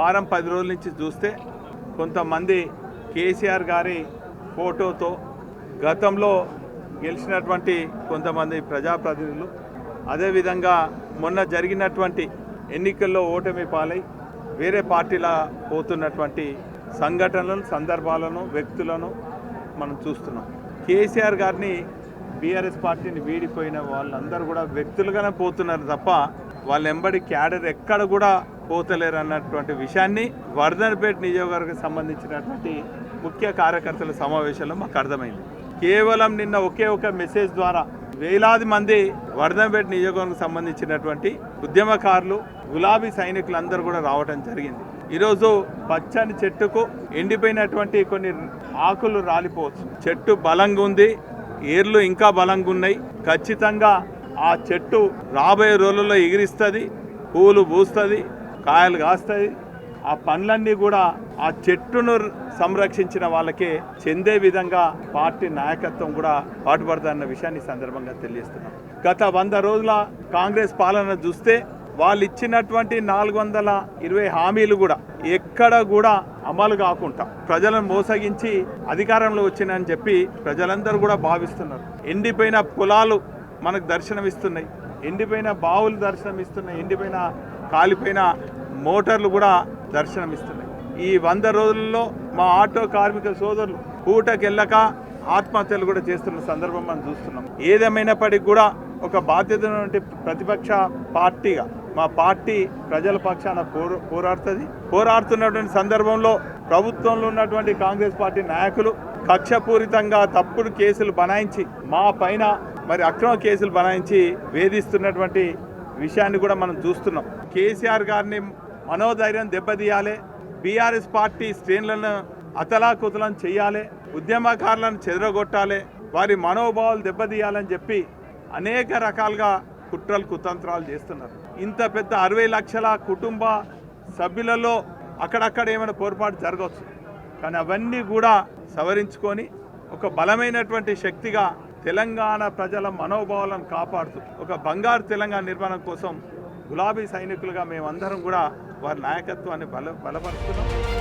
వారం పది రోజుల నుంచి చూస్తే కొంతమంది కేసీఆర్ గారి ఫోటోతో గతంలో గెలిచినటువంటి కొంతమంది ప్రజాప్రతినిధులు అదేవిధంగా మొన్న జరిగినటువంటి ఎన్నికల్లో ఓటమి పాలై వేరే పార్టీలా పోతున్నటువంటి సంఘటనలను సందర్భాలను వ్యక్తులను మనం చూస్తున్నాం. కేసీఆర్ గారిని బీఆర్ఎస్ పార్టీని వీడిపోయిన వాళ్ళందరూ కూడా వ్యక్తులుగానే పోతున్నారు తప్ప వాళ్ళెంబడి క్యాడర్ ఎక్కడ కూడా పోతలేరు అన్నటువంటి విషయాన్ని వర్ధన్పేట నియోజకవర్గం సంబంధించినటువంటి ముఖ్య కార్యకర్తల సమావేశంలో మాకు అర్థమైంది. కేవలం నిన్న ఒకే ఒక మెసేజ్ ద్వారా వేలాది మంది వర్ధన్పేట నియోజకవర్గం సంబంధించినటువంటి ఉద్యమకారులు గులాబీ సైనికులందరూ కూడా రావడం జరిగింది. ఈరోజు పచ్చని చెట్టుకు ఎండిపోయినటువంటి కొన్ని ఆకులు రాలిపోవచ్చు. చెట్టు బలంగా ఉంది ఏర్లు ఇంకా బలంగా ఉన్నాయి. ఖచ్చితంగా ఆ చెట్టు రాబోయే రోజుల్లో ఎగిరిస్తుంది పూలు పూస్తుంది కాయలు కాస్తాయి. ఆ పనులన్నీ కూడా ఆ చెట్టును సంరక్షించిన వాళ్ళకే చెందే విధంగా పార్టీ నాయకత్వం కూడా పాటుపడుతుందన్న విషయాన్ని సందర్భంగా తెలియజేస్తున్నాం. గత వంద రోజుల కాంగ్రెస్ పాలన చూస్తే వాళ్ళు ఇచ్చినటువంటి నాలుగు వందల ఇరవై హామీలు కూడా ఎక్కడ కూడా అమలు కాకుండా ప్రజలను మోసగించి అధికారంలో వచ్చినని చెప్పి ప్రజలందరూ కూడా భావిస్తున్నారు. ఎండిపోయిన పొలాలు మనకు దర్శనమిస్తున్నాయి. ఎండిపోయిన బావులు దర్శనమిస్తున్నాయి. ఎండిపోయిన కాలిపోయిన మోటార్లు కూడా దర్శనమిస్తున్నాయి. ఈ వంద రోజుల్లో మా ఆటో కార్మిక సోదరులు పూటకెళ్ళక ఆత్మహత్యలు కూడా చేస్తున్న సందర్భం మనం చూస్తున్నాం. ఏదేమైనప్పటికీ కూడా ఒక బాధ్యత ప్రతిపక్ష పార్టీగా మా పార్టీ ప్రజల పక్షాన పోరు పోరాడుతుంది. పోరాడుతున్నటువంటి సందర్భంలో ప్రభుత్వంలో ఉన్నటువంటి కాంగ్రెస్ పార్టీ నాయకులు కక్షపూరితంగా తప్పుడు కేసులు బనాయించి మా పైన మరి అక్రమ కేసులు బనాయించి వేధిస్తున్నటువంటి విషయాన్ని కూడా మనం చూస్తున్నాం. కేసీఆర్ గారిని మనోధైర్యం దెబ్బతీయాలి బీఆర్ఎస్ పార్టీ శ్రేణులను అతలాకుతలం చేయాలి ఉద్యమకారులను చెదరగొట్టాలి వారి మనోభావాలు దెబ్బతీయాలని చెప్పి అనేక రకాలుగా కుట్రలు కుతంత్రాలు చేస్తున్నారు. ఇంత పెద్ద అరవై లక్షల కుటుంబ సభ్యులలో అక్కడక్కడ ఏమైనా పొరపాటు జరగవచ్చు. కానీ అవన్నీ కూడా సవరించుకొని ఒక బలమైనటువంటి శక్తిగా తెలంగాణ ప్రజల మనోభావాలను కాపాడుతూ ఒక బంగారు తెలంగాణ నిర్మాణం కోసం గులాబీ సైనికులుగా మేమందరం కూడా వారి నాయకత్వాన్ని బల బలపరుస్తున్నాం